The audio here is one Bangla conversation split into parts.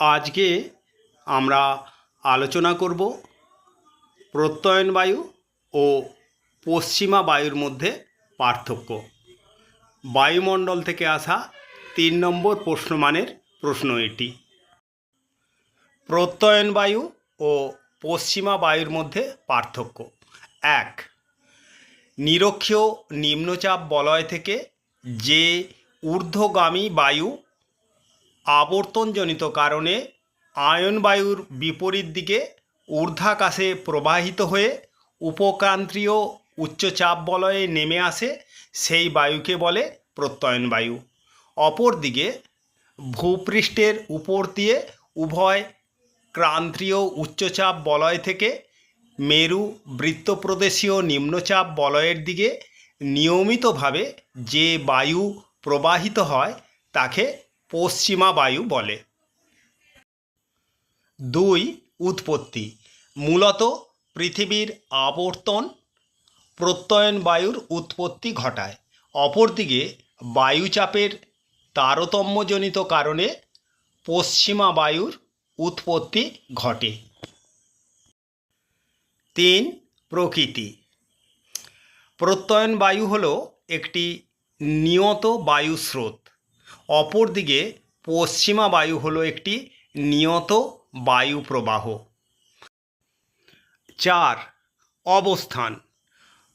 আজকে আমরা আলোচনা করব প্রত্যয়ন বায়ু ও পশ্চিমা বায়ুর মধ্যে পার্থক্য। বায়ুমণ্ডল থেকে আসা তিন নম্বর প্রশ্নমানের প্রশ্ন এটি। প্রত্যয়ন বায়ু ও পশ্চিমা বায়ুর মধ্যে পার্থক্য। এক, নিরক্ষীয় নিম্নচাপ বলয় থেকে যে ঊর্ধ্বগামী বায়ু আবর্তনজনিত কারণে আয়ন বায়ুর বিপরীত দিকে ঊর্ধ্বাকাশে প্রবাহিত হয়ে উপক্রান্তীয় উচ্চচাপ বলয়ে নেমে আসে সেই বায়ুকে বলে প্রত্যয়ন বায়ু। অপরদিকে ভূপৃষ্ঠের উপর দিয়ে উভয় ক্রান্তীয় উচ্চচাপ বলয় থেকে মেরু বৃত্তপ্রদেশীয় নিম্নচাপ বলয়ের দিকে নিয়মিতভাবে যে বায়ু প্রবাহিত হয় তাকে পশ্চিমা বায়ু বলে। দুই, উৎপত্তি। মূলত পৃথিবীর আবর্তন প্রত্যয়ন বায়ুর উৎপত্তি ঘটায়। অপরদিকে বায়ুচাপের তারতম্যজনিত কারণে পশ্চিমা বায়ুর উৎপত্তি ঘটে। তিন, প্রকৃতি। প্রত্যয়ন বায়ু হল একটি নিয়ত বায়ু স্রোত অপরদিকে পশ্চিমা বায়ু হলো একটি নিয়ত বায়ু প্রবাহ। চার, অবস্থান।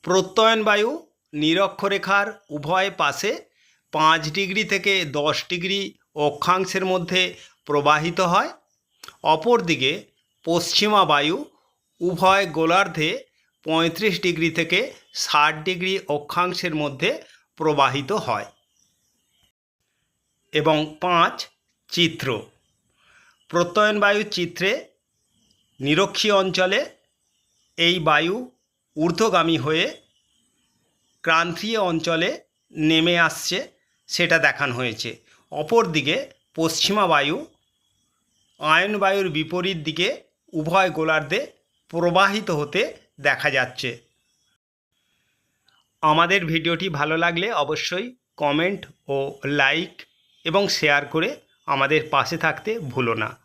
প্রত্যয়ন বায়ু, নিরক্ষরেখার উভয় পাশে পাঁচ ডিগ্রি থেকে দশ ডিগ্রি অক্ষাংশের মধ্যে প্রবাহিত হয়। অপরদিকে পশ্চিমা বায়ু, উভয় গোলার্ধে পঁয়ত্রিশ ডিগ্রি থেকে ষাট ডিগ্রি অক্ষাংশের মধ্যে প্রবাহিত হয়। এবং পাঁচ চিত্র। প্রত্যয়ন বায়ু চিত্রে নিরক্ষীয় অঞ্চলে এই বায়ু ঊর্ধ্বগামী হয়ে ক্রান্তীয় অঞ্চলে নেমে আসছে, সেটা দেখানো হয়েছে। অপরদিকে পশ্চিমা বায়ু আয়ন বায়ুর বিপরীত দিকে উভয় গোলার্ধে প্রবাহিত হতে দেখা যাচ্ছে। আমাদের ভিডিওটি ভালো লাগলে অবশ্যই কমেন্ট ও লাইক এবং শেয়ার করে আমাদের পাশে থাকতে ভুলো না।